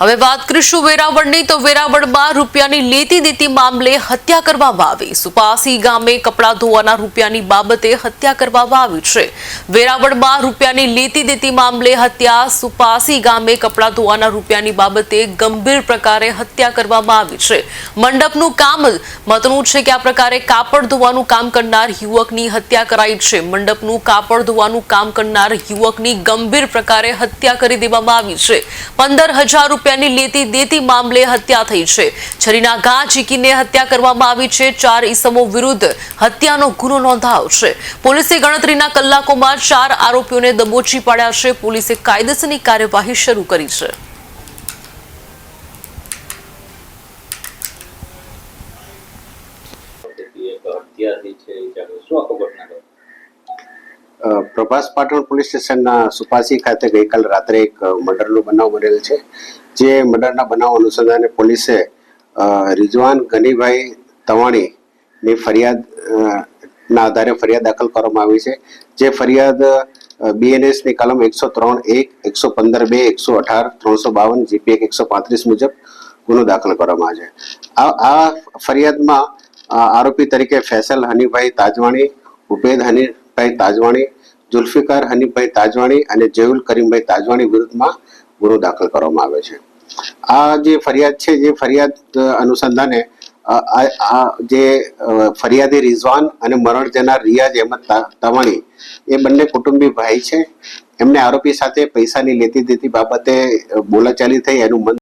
હવે વાત કરીશું વેરાવળની, તો વેરાવળમાં રૂપિયાની લેતી દેતી મામલે હત્યા કરવામાં આવી. સુપાસી ગામે કપડાં ધોવાના રૂપિયાની બાબતે હત્યા કરવામાં આવી છે. વેરાવળમાં રૂપિયાની લેતી દેતી મામલે હત્યા. સુપાસી ગામે કપડાં ધોવાના રૂપિયાની બાબતે ગંભીર પ્રકારે હત્યા કરવામાં આવી છે. મંડપનું કામ મતનું છે કે આ પ્રકારે કાપડ ધોવાનું કામ કરનાર યુવકની હત્યા કરાઈ છે. મંડપનું કાપડ ધોવાનું કામ કરનાર યુવકની ગંભીર પ્રકારે હત્યા કરી દેવામાં આવી છે. પંદર હજાર રૂપિયાની લેતી દેતી મામલે હત્યા થઈ છે. છરીના ઘા ઝીકીને હત્યા કરવામાં આવી છે. ચાર ઈસમો વિરુદ્ધ હત્યાનો ગુનો નોંધાયો છે. પોલીસે ગણતરીના કલાકોમાં ચાર આરોપીઓને દબોચી પાડ્યા છે. પોલીસે કાયદેસરની કાર્યવાહી શરૂ કરી છે. પ્રભાસ પાટણ પોલીસ સ્ટેશનના સુપાસી ખાતે ગઈકાલ રાત્રે એક મર્ડરનો બનાવ બનેલ છે. જે મર્ડરના બનાવ અનુસંધાને પોલીસે રિઝવાન ગનીભાઈ તવાણીની ફરિયાદ ના આધારે ફરિયાદ દાખલ કરવામાં આવી છે. જે ફરિયાદ બીએનએસની કલમ એકસો ત્રણ એક, એકસો પંદર બે, એકસો અઢાર, ત્રણસો બાવન, જીપી એક એકસો પાંત્રીસ મુજબ ગુનો દાખલ કરવામાં આવે છે. આ આ ફરિયાદમાં આરોપી તરીકે ફેસલ હનીભાઈ તાજવાણી ઉપેદ હનીભાઈ તાજવાણી, જુલ્ફિકાર હનીભાઈ તાજવાણી અને જયુલ કરીમભાઈ તાજવાણી વિરુદ્ધમાં ગુનો દાખલ કરવામાં આવે છે. આ જે ફરિયાદ છે, જે ફરિયાદ અનુસંધાને જે ફરિયાદી રિઝવાન અને મરણ જનાર રિયાઝ અહેમદ તવાણી, એ બંને કુટુંબી ભાઈ છે. એમને આરોપી સાથે પૈસાની લેતી દેતી બાબતે બોલાચાલી થઈ, એનું મન